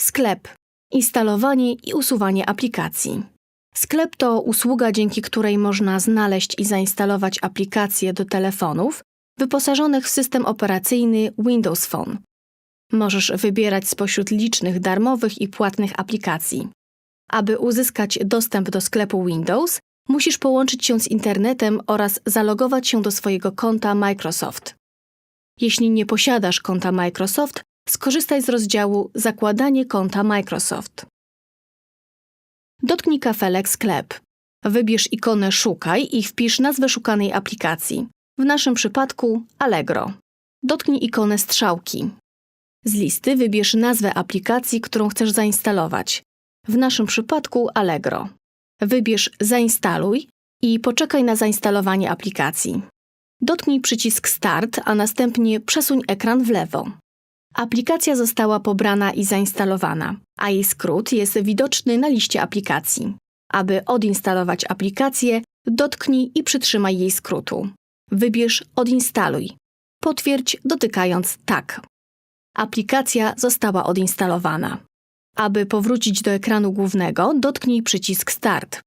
Sklep. Instalowanie i usuwanie aplikacji. Sklep to usługa, dzięki której można znaleźć i zainstalować aplikacje do telefonów wyposażonych w system operacyjny Windows Phone. Możesz wybierać spośród licznych darmowych i płatnych aplikacji. Aby uzyskać dostęp do sklepu Windows, musisz połączyć się z internetem oraz zalogować się do swojego konta Microsoft. Jeśli nie posiadasz konta Microsoft, skorzystaj z rozdziału Zakładanie konta Microsoft. Dotknij kafelek Sklep. Wybierz ikonę Szukaj i wpisz nazwę szukanej aplikacji. W naszym przypadku Allegro. Dotknij ikonę strzałki. Z listy wybierz nazwę aplikacji, którą chcesz zainstalować. W naszym przypadku Allegro. Wybierz Zainstaluj i poczekaj na zainstalowanie aplikacji. Dotknij przycisk Start, a następnie przesuń ekran w lewo. Aplikacja została pobrana i zainstalowana, a jej skrót jest widoczny na liście aplikacji. Aby odinstalować aplikację, dotknij i przytrzymaj jej skrótu. Wybierz Odinstaluj. Potwierdź dotykając Tak. Aplikacja została odinstalowana. Aby powrócić do ekranu głównego, dotknij przycisk Start.